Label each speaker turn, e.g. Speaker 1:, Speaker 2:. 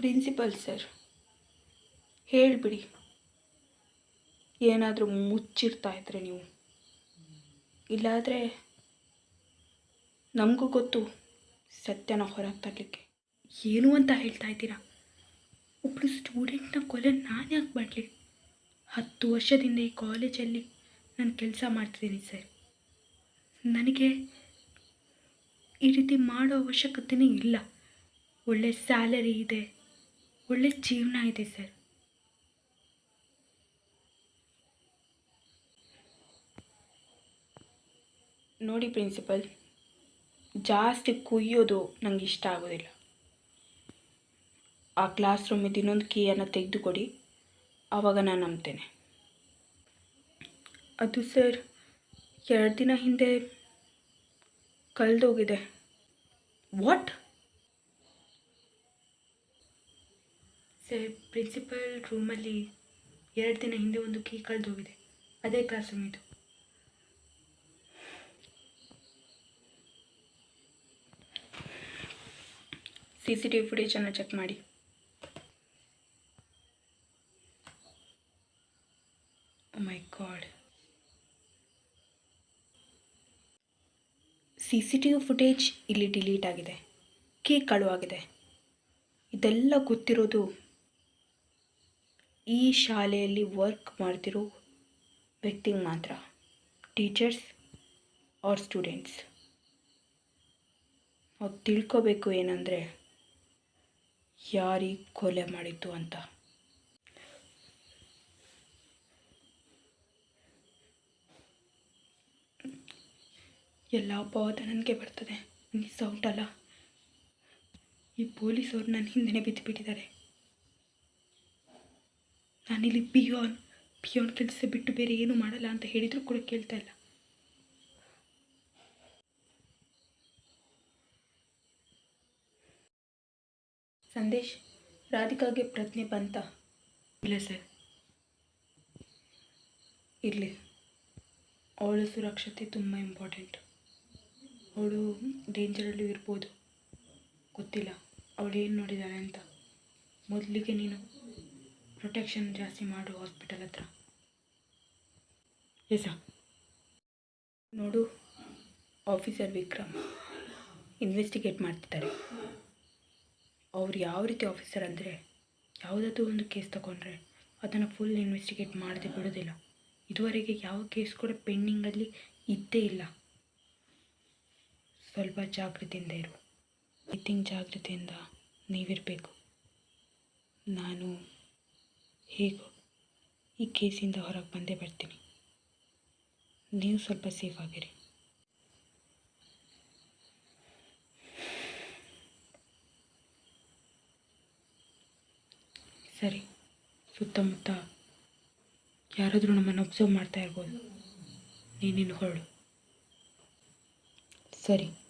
Speaker 1: Principal sir. ಹೇಳಿಬಿಡಿ. ಏನಾದರೂ ಮುಚ್ಚಿರ್ತಾ ಇದ್ರೆ ನೀವು. ಇಲ್ಲಾದರೆ ನಮಗೂ ಗೊತ್ತು ಸತ್ಯನ ಹೊರಗೆ ತರಲಿಕ್ಕೆ. ಏನು ಅಂತ ಹೇಳ್ತಾ ಇದ್ದೀರಾ? ಒಬ್ಬಳು ಸ್ಟೂಡೆಂಟ್ನ ಕೊಲೆ ನಾನು ಯಾಕೆ ಮಾಡಲಿ? ಹತ್ತು ವರ್ಷದಿಂದ ಈ ಕಾಲೇಜಲ್ಲಿ ನಾನು ಕೆಲಸ ಮಾಡ್ತಿದ್ದೀನಿ ಸರ್. ನನಗೆ ಈ ರೀತಿ ಮಾಡೋ ಅವಶ್ಯಕತೆಯೇ ಇಲ್ಲ. ಒಳ್ಳೆ ಸ್ಯಾಲರಿ ಇದೆ. ಒಳ್ಳೆ ಜೀವನ ಇದೆ ಸರ್. ನೋಡಿ ಪ್ರಿನ್ಸಿಪಲ್ ಜಾಸ್ತಿ ಕುಯ್ಯೋದು ನನಗೆ ಇಷ್ಟ ಆಗೋದಿಲ್ಲ. ಆ ಕ್ಲಾಸ್ ರೂಮಿದ್ದು ಇನ್ನೊಂದು ಕೀಯನ್ನು ತೆಗೆದುಕೊಡಿ ಆವಾಗ ನಾನು ನಂಬ್ತೇನೆ. ಅದು ಸರ್ ಎರಡು ದಿನ ಹಿಂದೆ ಕಳೆದೋಗಿದೆ. ವಾಟ್? ಪ್ರಿನ್ಸಿಪಲ್ ರೂಮಲ್ಲಿ ಎರಡು ದಿನ ಹಿಂದೆ ಒಂದು ಕೀ ಕಳೆದೋಗಿದೆ. ಅದೇ ಕ್ಲಾಸ್ ರೂಮ್ ಇದು ಸಿ ಸಿ ಟಿ ವಿ ಫುಟೇಜನ್ನು ಚೆಕ್ ಮಾಡಿ. My god C C T V footage ಇಲ್ಲಿ ಡಿಲೀಟ್ ಆಗಿದೆ. ಕೀ ಕಳುವಾಗಿದೆ. ಇದೆಲ್ಲ ಗೊತ್ತಿರೋದು ಈ ಶಾಲೆಯಲ್ಲಿ ವರ್ಕ್ ಮಾಡ್ತಿರೋ ವ್ಯಕ್ತಿಗೆ ಮಾತ್ರ, ಟೀಚರ್ಸ್ ಆರ್ ಸ್ಟೂಡೆಂಟ್ಸ್. ಅವ್ರು ತಿಳ್ಕೋಬೇಕು ಏನಂದರೆ ಯಾರಿಗೆ ಕೊಲೆ ಮಾಡಿತ್ತು ಅಂತ. ಎಲ್ಲ ಅಪವಾದ ನನಗೆ ಬರ್ತದೆ ಮಿಸ್ ಸೌಟ್ ಅಲ್ಲ. ಈ ಪೊಲೀಸವ್ರು ನನ್ನ ಹಿಂದೆನೇ ಬಿದ್ದುಬಿಟ್ಟಿದ್ದಾರೆ ನಾನಿಲ್ಲಿ ಪಿಯೋನ್ ಪಿಯೋನ್ ಕೆಲಸ ಬಿಟ್ಟು ಬೇರೆ ಏನು ಮಾಡಲ್ಲ ಅಂತ ಹೇಳಿದರೂ ಕೂಡ ಕೇಳ್ತಾ ಇಲ್ಲ. ಸಂದೇಶ್ ರಾಧಿಕಾಗೆ ಪ್ರಜ್ಞೆ ಬಂತ? ಇಲ್ಲ ಸರ್. ಇರಲಿ. ಅವಳ ಸುರಕ್ಷತೆ ತುಂಬ ಇಂಪಾರ್ಟೆಂಟ್ ಅವಳು ಡೇಂಜರಲ್ಲೂ ಇರ್ಬೋದು. ಗೊತ್ತಿಲ್ಲ. ಅವಳು ಏನು ನೋಡಿದ್ದಾಳೆ ಅಂತ. ಮೊದಲಿಗೆ ನೀನು ಪ್ರೊಟೆಕ್ಷನ್ ಜಾಸ್ತಿ ಮಾಡು ಹಾಸ್ಪಿಟಲ್ ಹತ್ರ. ಎಸ ನೋಡು ಆಫೀಸರ್ ವಿಕ್ರಮ್ ಇನ್ವೆಸ್ಟಿಗೇಟ್ ಮಾಡ್ತಿದ್ದಾರೆ. ಅವ್ರು ಯಾವ ರೀತಿ ಆಫೀಸರ್ ಅಂದರೆ ಯಾವುದಾದ್ರೂ ಒಂದು ಕೇಸ್ ತಗೊಂಡ್ರೆ ಅದನ್ನು ಫುಲ್ ಇನ್ವೆಸ್ಟಿಗೇಟ್ ಮಾಡದೆ ಬಿಡೋದಿಲ್ಲ. ಇದುವರೆಗೆ ಯಾವ ಕೇಸ್ ಕೂಡ ಪೆಂಡಿಂಗಲ್ಲಿ ಇದ್ದೇ ಇಲ್ಲ. ಸ್ವಲ್ಪ ಜಾಗೃತಿಯಿಂದ ಇರು. ಐತಿಂಗ್ ಜಾಗೃತಿಯಿಂದ ನೀವಿರಬೇಕು. ನಾನು ಹೇಗೋ, ಈ ಕೇಸಿಂದ ಹೊರಗೆ ಬಂದೇ ಬರ್ತೀನಿ. ನೀವು ಸ್ವಲ್ಪ ಸೇಫ್ ಆಗಿರಿ. ಸರಿ, ಸುತ್ತಮುತ್ತ ಯಾರಾದರೂ ನಮ್ಮನ್ನು ಅಬ್ಸರ್ವ್ ಮಾಡ್ತಾ ಇರ್ಬೋದು. ನೀನಿನ್ನು ಹೊರಡು. ಸರಿ.